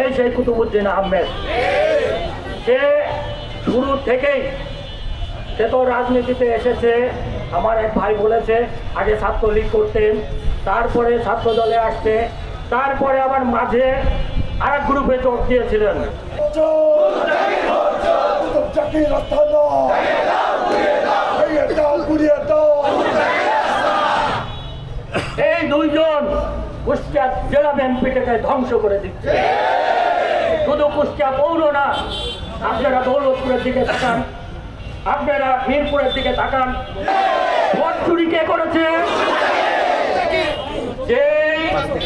এই সেই কুতুবুদ্দিন আহমেদ, সে শুরু থেকেই, সে তো রাজনীতিতে এসেছে, আমার এক ভাই বলেছে, আগে ছাত্রলীগ করতেন, তারপরে ছাত্র দলে আসতে, তারপরে আবার মাঝে আর এক গ্রুপে যোগ দিয়েছিলেন। এই দুইজন কুষ্টিয়া জেলা বিএনপিটাকে ধ্বংস করে দিচ্ছে। শুধু কুষ্টিয়া পৌর না, আপনারা দৌলতপুরের দিকে তাকান, আপনারা মিরপুরের দিকে তাকান। ভোট চুরি কে করেছে? যে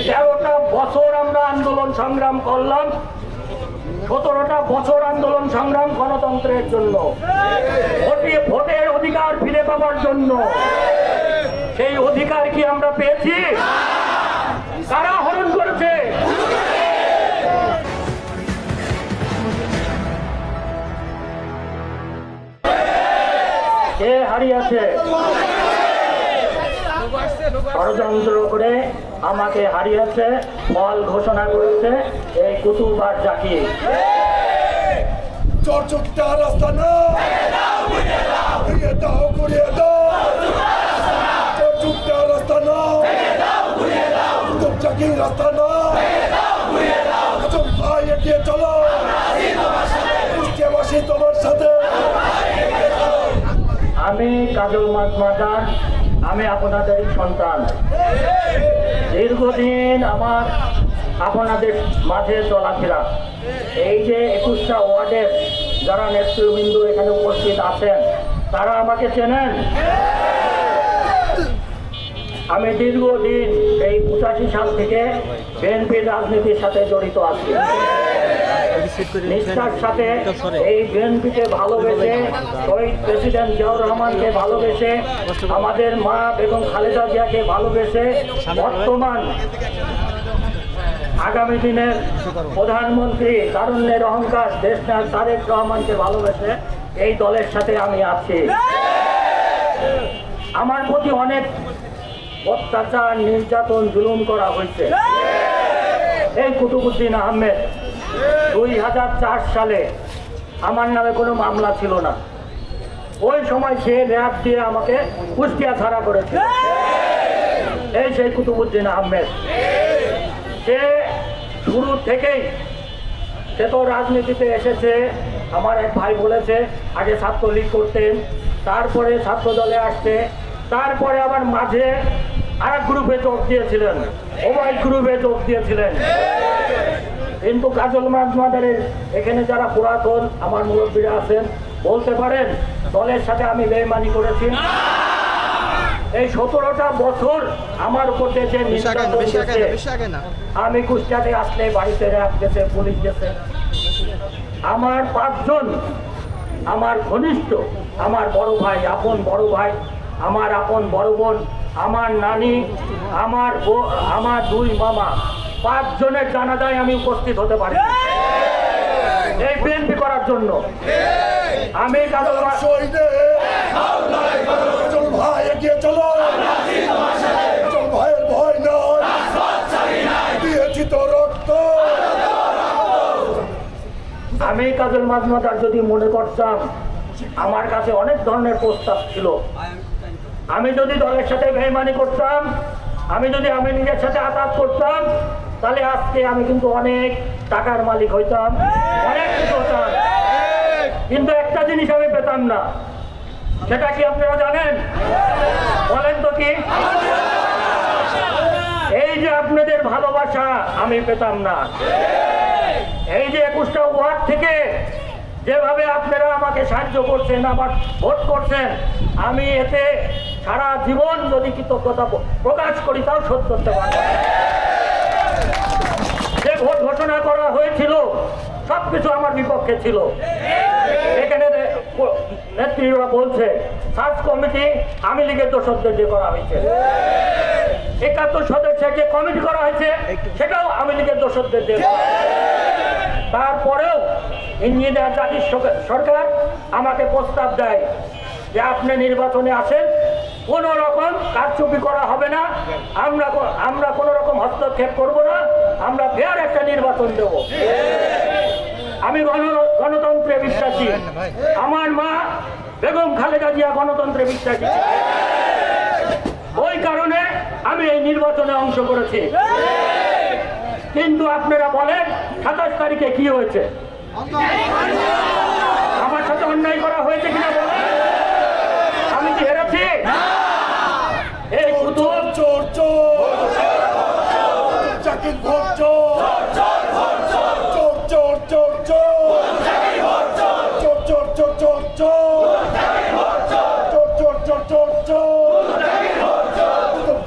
তেরোটা বছর আমরা আন্দোলন সংগ্রাম করলাম, সতেরোটা বছর আন্দোলন সংগ্রাম গণতন্ত্রের জন্য, ভোটে ভোটের অধিকার ফিরে পাওয়ার জন্য। সেই অধিকার কি আমরা পেয়েছি? কারা হরণ করেছে? কে হারিয়েছে ষড়যন্ত্র করে আমাকে হারিয়েছে ফল ঘোষণা করেছে এই কুতুব আর জাকির চরচুকটার আস্তানা ভেঙে দাও গুড়িয়ে দাও চরচুকটার আস্তানা জাকির আস্তানা আজম আমি কাজল মাদার আমি আপনাদেরই সন্তান। দীর্ঘদিন আমার আপনাদের মাঝে চলাফেরা। এই যে একুশটা ওয়ার্ডের যারা নেতৃবৃন্দ এখানে উপস্থিত আছেন, তারা আমাকে চেনেন? আমি দীর্ঘদিন এই পঁচাশি সাল থেকে বিএনপির রাজনীতির সাথে জড়িত আছি। নিষ্ঠার সাথে এই বিএনপিকে ভালোবেসে শহীদ প্রেসিডেন্ট জিয়াউর রহমানকে ভালোবেসে আমাদের মা বেগম খালেদা জিয়াকে ভালোবেসে বর্তমান আগামী দিনের প্রধানমন্ত্রী তারুণ্যের অহংকার দেশনাথ তারেক রহমানকে ভালোবেসে এই দলের সাথে আমি আছি। আমার প্রতি অনেক অত্যাচার নির্যাতন জুলুম করা হয়েছে। এই কুতুবুদ্দিন আহমেদ দুই হাজার চার সালে আমার নামে কোনো মামলা ছিল না। ওই সময় সে র্যাব দিয়ে আমাকে কুষ্টিয়া ছাড়া করেছে এই সেই কুতুবুদ্দিন আহমেদ। সে শুরু থেকেই সে তো রাজনীতিতে এসেছে। আমার এক ভাই বলেছে, আগে ছাত্রলীগ করতেন, তারপরে ছাত্র দলে আসতে। তারপরে আবার মাঝে আরেক গ্রুপে যোগ দিয়েছিলেন ওবাই গ্রুপে যোগ দিয়েছিলেন। কিন্তু কাজল মাছ মাদারের এখানে যারা পুরাতন আমার মুরব্বীরা আছেন বলতে পারেন দলের সাথে আমি বেইমানি করেছি। এই সতেরোটা বছর আমার উপর না আমি কুষ্টিয়াতে আসলে বাড়িতে গেছে পুলিশ গেছে। আমার পাঁচজন আমার ঘনিষ্ঠ আমার বড় ভাই আপন বড় ভাই আমার আপন বড় বোন আমার নানি আমার আমার দুই মামা পাঁচজনের জানাজায় আমি উপস্থিত হতে পারি। এই! বিএনপি করার জন্য। আমি কাজল মা- শহীদে আজম ভাই এগিয়ে চলো। ভাইয়ের ভয় নয়। দিয়েছি তো রক্ত। আমি কাজল মাজমাদার যদি মনে করতাম আমার কাছে অনেক ধরনের প্রস্তাব ছিল। আমি যদি দলের সাথে বেইমানি করতাম আমি যদি আমি নিজের সাথে আঘাত করতাম তাহলে আজকে আমি কিন্তু অনেক টাকার মালিক হইতাম। অনেক কিছু হতাম। কিন্তু একটা জিনিস আমি পেতাম না। সেটা কি আপনারা জানেন? বলেন তো কি? এই যে আপনাদের ভালোবাসা আমি পেতাম না। এই যে একুশটা ওয়ার্ড থেকে যেভাবে আপনারা আমাকে সাহায্য করছেন, আমার ভোট করছেন, আমি এতে সারা জীবন যদি কৃতজ্ঞতা প্রকাশ করি, তাও শোধ করতে পারব। যে ভোট ঘোষণা করা হয়েছিল, সবকিছু আমার বিপক্ষে ছিল। এখানে নেত্রীরা বলছে, সার্চ কমিটি আমি লীগের দোষকদের দিয়ে করা হয়েছে। একাত্তর সদস্যের যে কমিটি করা হয়েছে, সেটাও আমি লীগের দোষকদের দিয়ে তারপরেও ইঞ্জিনিয়ার জাতির সরকার আমাকে প্রস্তাব দেয় যে আপনি নির্বাচনে আসেন, কোনো রকম কারচুপি করা হবে না। আমরা আমরা কোনো রকম হস্তক্ষেপ করব না। আমরা ফের একটা নির্বাচন দেব। আমি গণ- গণতন্ত্রে বিশ্বাসী। আমার মা বেগম খালেদা জিয়া গণতন্ত্রে বিশ্বাসী ওই কারণে আমি এই নির্বাচনে অংশ করেছি। কিন্তু আপনারা বলেন, সাতাশ তারিখে কি হয়েছে? আমার সাথে অন্যায় করা হয়েছে কিনা বলেন? আমি কি হেরেছি? জাকির ভোট চোর চোর চোর চোর চোর চোর চোর চোর চোর চোর চোর চোর চোর চোর চোর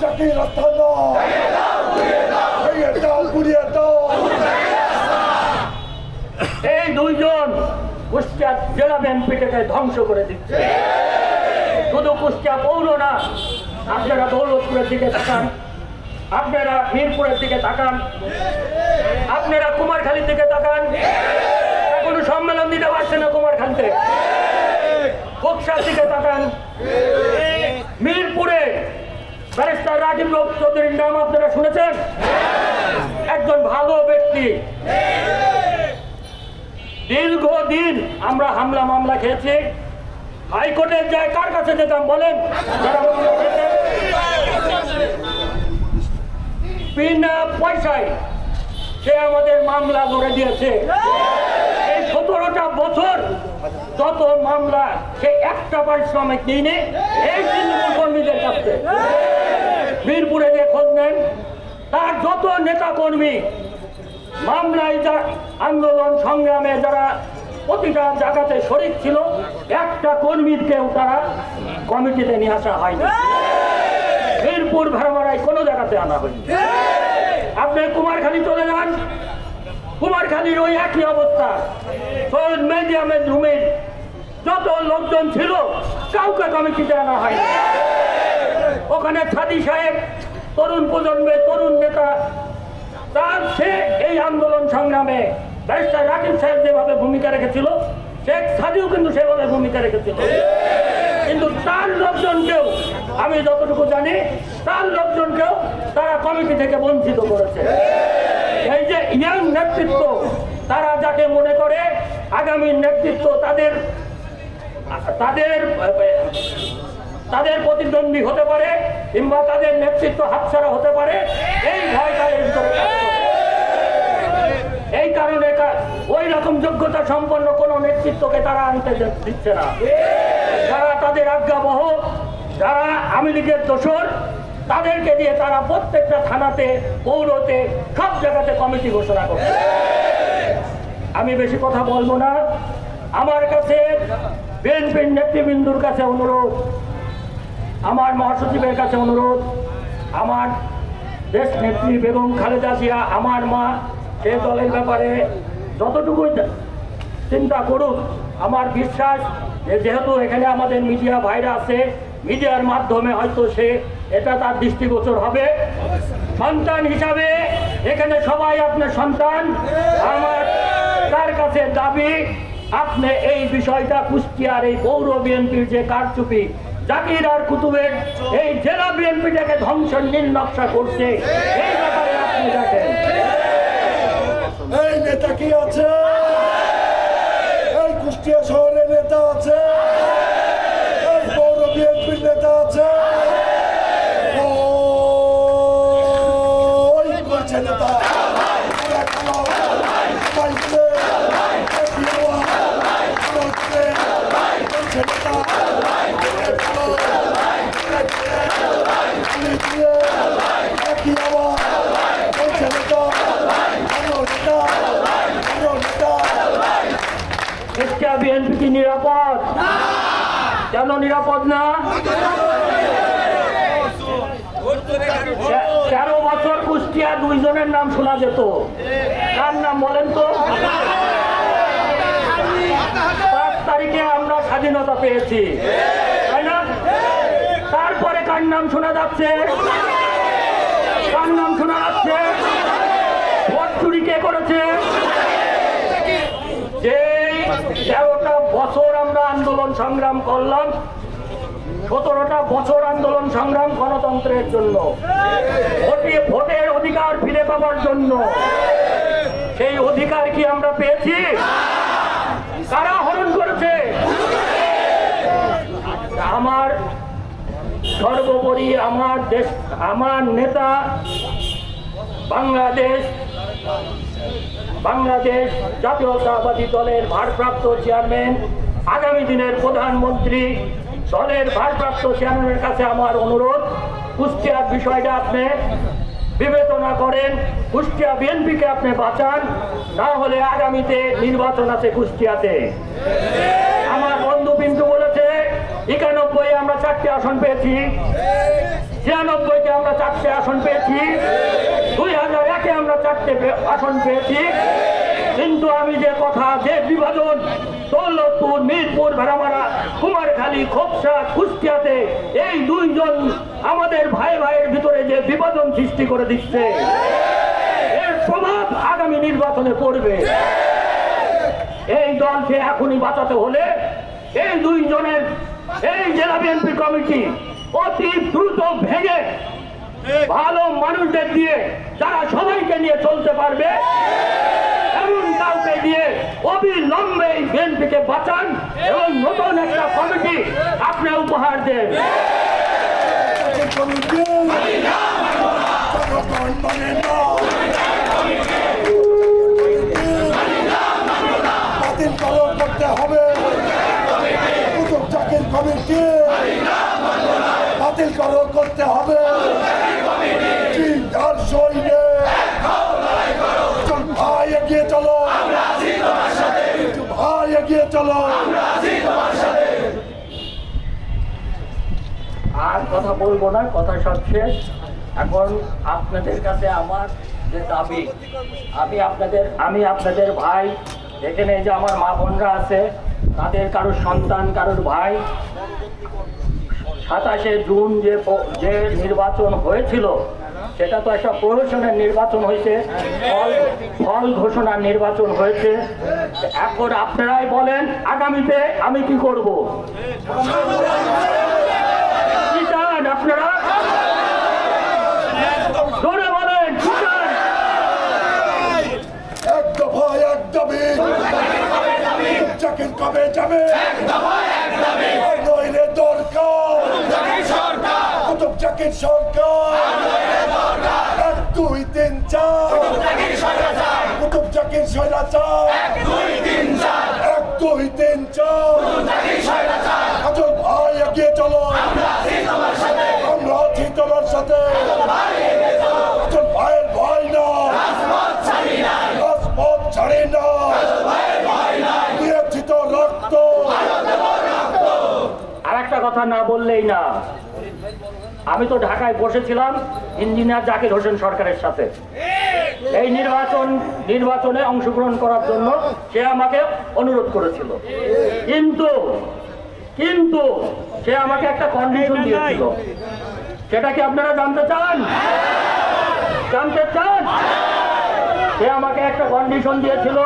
জাকির রাস্তা দাও এই দুইজন কুষ্টিয়া জেলা বিএনপিটাকে ধ্বংস করে দিচ্ছে শুধু কুষ্টিয়া পৌর না আপনারা দৌলতপুরের দিকে তাকান আপনারা মিরপুরের দিকে তাকান। আপনারা কুমারখালীর দিকে তাকান। এখনও সম্মেলন দিতে পারছে না কুমারখালীতে। বক্সার দিকে তাকান। মিরপুরে ব্যারিস্টার রাজীব লোক চৌধুরীর নাম আপনারা শুনেছেন? একজন ভালো ব্যক্তি। দীর্ঘদিন আমরা হামলা মামলা খেয়েছি। হাইকোর্টের যায় কার কাছে যেতাম বলেন? যারা মামলা খেয়েছে? বিনা পয়সায় সে আমাদের মামলা লড়ে দিয়েছে। এই সতেরোটা বছর যত মামলা সে একটা পারিশ্রমিক নিয়ে এই তৃণমূল কর্মীদের কাছে। বীরপুরে যে খোঁজ নেন, তার যত নেতা কর্মী মামলায় যা আন্দোলন সংগ্রামে যারা প্রতিটা জায়গাতে শরিক ছিল, একটা কর্মীকেও তারা কমিটিতে নিয়ে আসা হয়নি। বীরপুর ভেড়ামারায় কোনো জায়গাতে আনা হয়নি। আপনি কুমারখালী চলে যান। কুমারখালীর ওই একই অবস্থা। সৈয়দ মেহেদি রুমের যত লোকজন ছিল, কাউকে কমিটিতে আনা হয়নি। ওখানে ছাদি সাহেব, তরুণ প্রজন্মের তরুণ নেতা, তার সে এই আন্দোলন সংগ্রামে ব্যারিস্টার রাকিব সাহেব যেভাবে ভূমিকা রেখেছিল, শেখ সাদিও কিন্তু সেভাবে ভূমিকা রেখেছিল। কিন্তু তার লোকজনকেও, আমি যতটুকু জানি, তার লোকজনকেও তারা কমিটি থেকে বঞ্চিত করেছে এই যে ইয়াং নেতৃত্ব, তারা যাকে মনে করে আগামী নেতৃত্ব তাদের তাদের তাদের প্রতিদ্বন্দ্বী হতে পারে কিংবা তাদের নেতৃত্ব হাতছাড়া হতে পারে, এই ভয় তাদের ভিতরে কাজ করে। এই কারণে ওই রকম যোগ্যতা সম্পন্ন কোনো নেতৃত্বকে তারা আনতে দিচ্ছে না তাদের আজ্ঞাবহ। যারা আওয়ামী লীগের দোষর, তাদেরকে দিয়ে তারা প্রত্যেকটা থানাতে, পৌরতে, সব জায়গাতে কমিটি ঘোষণা করছে। আমি বেশি কথা বলব না। আমার কাছে বিএনপির নেতৃবৃন্দুর কাছে অনুরোধ, আমার মহাসচিবের কাছে অনুরোধ, আমার দেশ নেত্রী বেগম খালেদা জিয়া, আমার মা সে দলের ব্যাপারে যতটুকু চিন্তা করুক আমার বিশ্বাস যেহেতু এখানে আমাদের মিডিয়া ভাইরা আছে, মিডিয়ার মাধ্যমে হয়তো সে এটা তার দৃষ্টিগোচর হবে। সন্তান হিসাবে এখানে সবাই আপনার সন্তান। আমার তার কাছে দাবি, আপনি এই বিষয়টা কুষ্টিয়ার এই পৌর বিএনপির যে কারচুপি, জাকির আর কুতুবের এই জেলা বিএনপিটাকে ধ্বংসের নীল নকশা করছে, এই ব্যাপারে আপনি দেখেন। এই নেতা কি আছে? এই কুষ্টিয়া শহরে não নিরাপদ না? তেরো বছর কুষ্টিয়া দুইজনের নাম শোনা যেত। কার নাম বলেন তো? পাঁচ তারিখে আমরা স্বাধীনতা পেয়েছি। তাই না? তারপরে কার নাম শোনা যাচ্ছে? কার নাম শোনা যাচ্ছে? ভোট চুরি কে করেছে? যে তেরোটা বছর আমরা আন্দোলন সংগ্রাম করলাম, সতেরোটা বছর আন্দোলন সংগ্রাম গণতন্ত্রের জন্য। ভোটে, ভোটের অধিকার ফিরে পাওয়ার জন্য। সেই অধিকার কি আমরা পেয়েছি? কারা হরণ করেছে? আমার সর্বোপরি আমার দেশ, আমার নেতা বাংলাদেশ বাংলাদেশ জাতীয়তাবাদী দলের ভারপ্রাপ্ত চেয়ারম্যান আগামী দিনের প্রধানমন্ত্রী দলের ভারপ্রাপ্ত চেয়ারম্যানের কাছে আমার অনুরোধ কুষ্টিয়ার বিষয়টা আপনি বিবেচনা করেন, কুষ্টিয়া বিএনপিকে আপনি বাঁচান, না হলে আগামীতে নির্বাচন আছে কুষ্টিয়াতে। আমার বন্ধু পিন্টু বলেছে একানব্বই আমরা চারটি আসন পেয়েছি, ছিয়ানব্বইতে আমরা চারটে আসন পেয়েছি, দুই হাজার একে আমরা চারটে আসন পেয়েছি কিন্তু আমি যে কথা, যে বিভাজন, দৌলতপুর, মিরপুর, ভেড়ামারা, কুমারখালী, খোপসা, কুষ্টিয়াতে এই দুইজন আমাদের ভাই ভাইয়ের ভিতরে যে বিভাজন সৃষ্টি করে দিচ্ছে, এর প্রভাব আগামী নির্বাচনে পড়বে। এই দলকে এখনই বাঁচাতে হলে এই দুইজনের, এই জেলা বিএনপি কমিটি অতি দ্রুত ভেঙে ভালো মানুষদের দিয়ে তারা সবাইকে নিয়ে চলতে পারবে কাউকে দিয়ে অবিলম্বে এই বিএনপিকে বাঁচান এবং নতুন একটা কমিটি আপনি উপহার দেন। বাতিল করো করতে হবে চীন আর সৈন্যে চল ভাই এগিয়ে চলো চল ভাই এগিয়ে চলো। আর কথা বলব না, কথা সব শেষ। এখন আপনাদের কাছে আমার যে দাবি, আমি আপনাদের আমি আপনাদের ভাই, এখানে যে আমার মা বোনরা আছে, তাদের কারোর সন্তান, কারোর ভাই, সাতাশে জুন যে যে নির্বাচন হয়েছিল সেটা তো একটা প্রহসনের নির্বাচন হয়েছে। ফল ফল ঘোষণার নির্বাচন হয়েছে। এখন আপনারাই বলেন আগামীতে আমি কি করব? কি চান আপনারা? জোরে বলেন কি চান? এক দফা এক দাবি। জাকির কবে যাবে? সরকার চার কুতুব জাকির স্বৈরাচার এক দুই তিন চার আজল ভাই এগিয়ে চলো আমরা আছি তোমার সাথে আজল ভয় না রাজপথ ছাড়ি না দিয়েছি তো রক্ত আর একটা কথা না বললেই না। আমি তো ঢাকায় বসেছিলাম ইঞ্জিনিয়ার জাকির হোসেন সরকারের সাথে। এই নির্বাচন নির্বাচনে অংশগ্রহণ করার জন্য সে আমাকে অনুরোধ করেছিল। কিন্তু কিন্তু সে আমাকে একটা কন্ডিশন দিয়েছিল। সেটা কি আপনারা জানতে চান? জানতে চান? সে আমাকে একটা কন্ডিশন দিয়েছিল।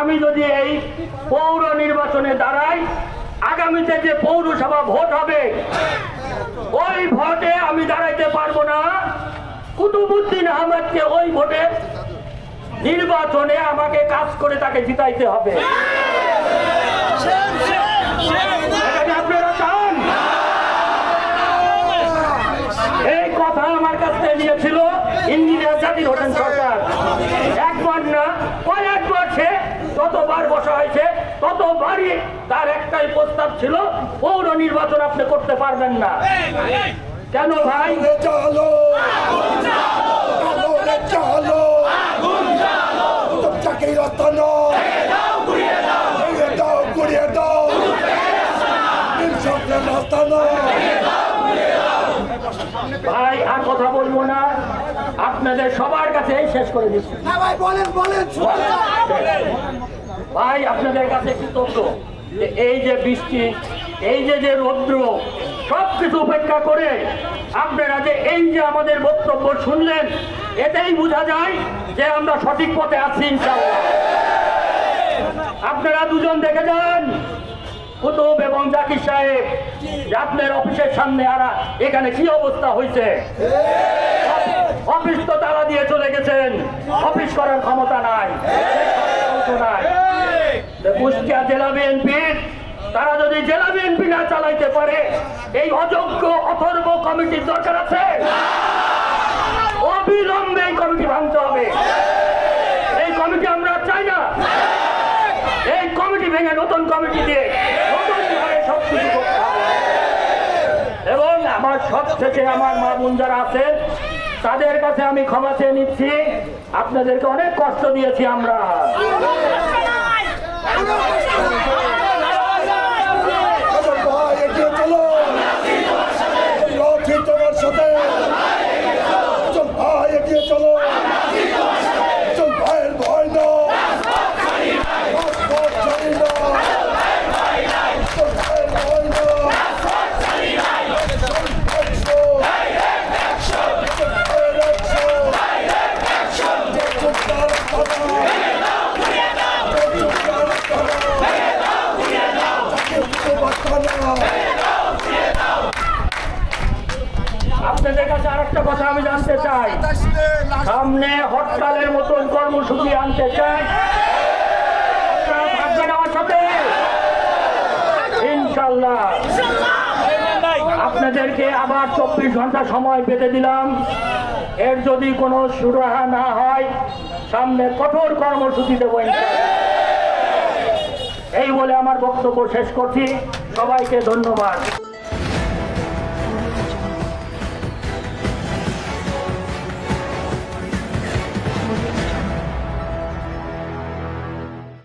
আমি যদি এই পৌর নির্বাচনে দাঁড়াই আগামীতে যে পৌরসভা ভোট হবে ওই ভোটে আমি দাঁড়াইতে পারব না কুতুবুদ্দিন আহমেদকে ওই ভোটে নির্বাচনে আমাকে কাজ করে তাকে জিতাইতে হবে। এই কথা আমার নিয়েছিল ইঞ্জিনিয়ার সরকার। একবার না কয়েকবার সে হয়েছে তার একটাই প্রস্তাব ছিল, পৌর নির্বাচন আপনি করতে পারবেন না। কেন ভাই? চালো রে চালো কুতুব জাকির রাস্তা না ভেঙে দাও গুড়িয়ে দাও ইনসাফের রাস্তা না ভাই আর কথা বলব না আপনাদের সবার কাছে শেষ করে দিচ্ছি। ভাই বলেন বলেন ভাই আপনাদের কাছে কৃতজ্ঞ যে এই যে বৃষ্টি এই যে যে রৌদ্র সব কিছু উপেক্ষা করে আপনারা যে এই যে আমাদের বক্তব্য শুনলেন এতেই বোঝা যায় যে আমরা সঠিক পথে আছি আপনারা দুজন দেখে যান কুতুব এবং জাকির সাহেব আপনার অফিসের সামনে আরা এখানে কি অবস্থা হয়েছে? অফিস তো তালা দিয়ে চলে গেছেন। অফিস করার ক্ষমতা নাই। কুষ্টিয়া জেলা বিএনপির তারা যদি জেলা বিএনপি না চালাইতে পারে এই অযোগ্য অথর্ব কমিটির দরকার আছে। অবিলম্বে এই কমিটি ভাঙতে হবে। এই কমিটি আমরা চাই না। এই কমিটি ভেঙে নতুন কমিটি দিয়ে নতুন ভাবে সব কিছু করতে হবে। এবং আমার সব থেকে আমার মা বোন যারা আছেন তাদের কাছে আমি ক্ষমা চেয়ে নিচ্ছি। আপনাদেরকে অনেক কষ্ট দিয়েছি আমরা আচ্ছা ভাই এগিয়ে চলো লাঠি তোমার সাথে চল ভাই এগিয়ে চলো চল ভাইয়ের ভয় না রাজপথ ছাড়ি না চল ভাইয়ের ভয় না চল একশো চল ভাইয়ের একশো চল তার খানা চল তার খানা আপনাদের কাছে আরেকটা কথা আমি জানতে চাই সামনে হরতালের মতন কর্মসূচি আনতে চাই ইনশাল্লাহ। আপনাদেরকে আবার চব্বিশ ঘণ্টা সময় পেতে দিলাম। এর যদি কোনো সুরাহা না হয়, সামনে কঠোর কর্মসূচি দেবো এই বলে আমার বক্তব্য শেষ করছি। সবাইকে ধন্যবাদ।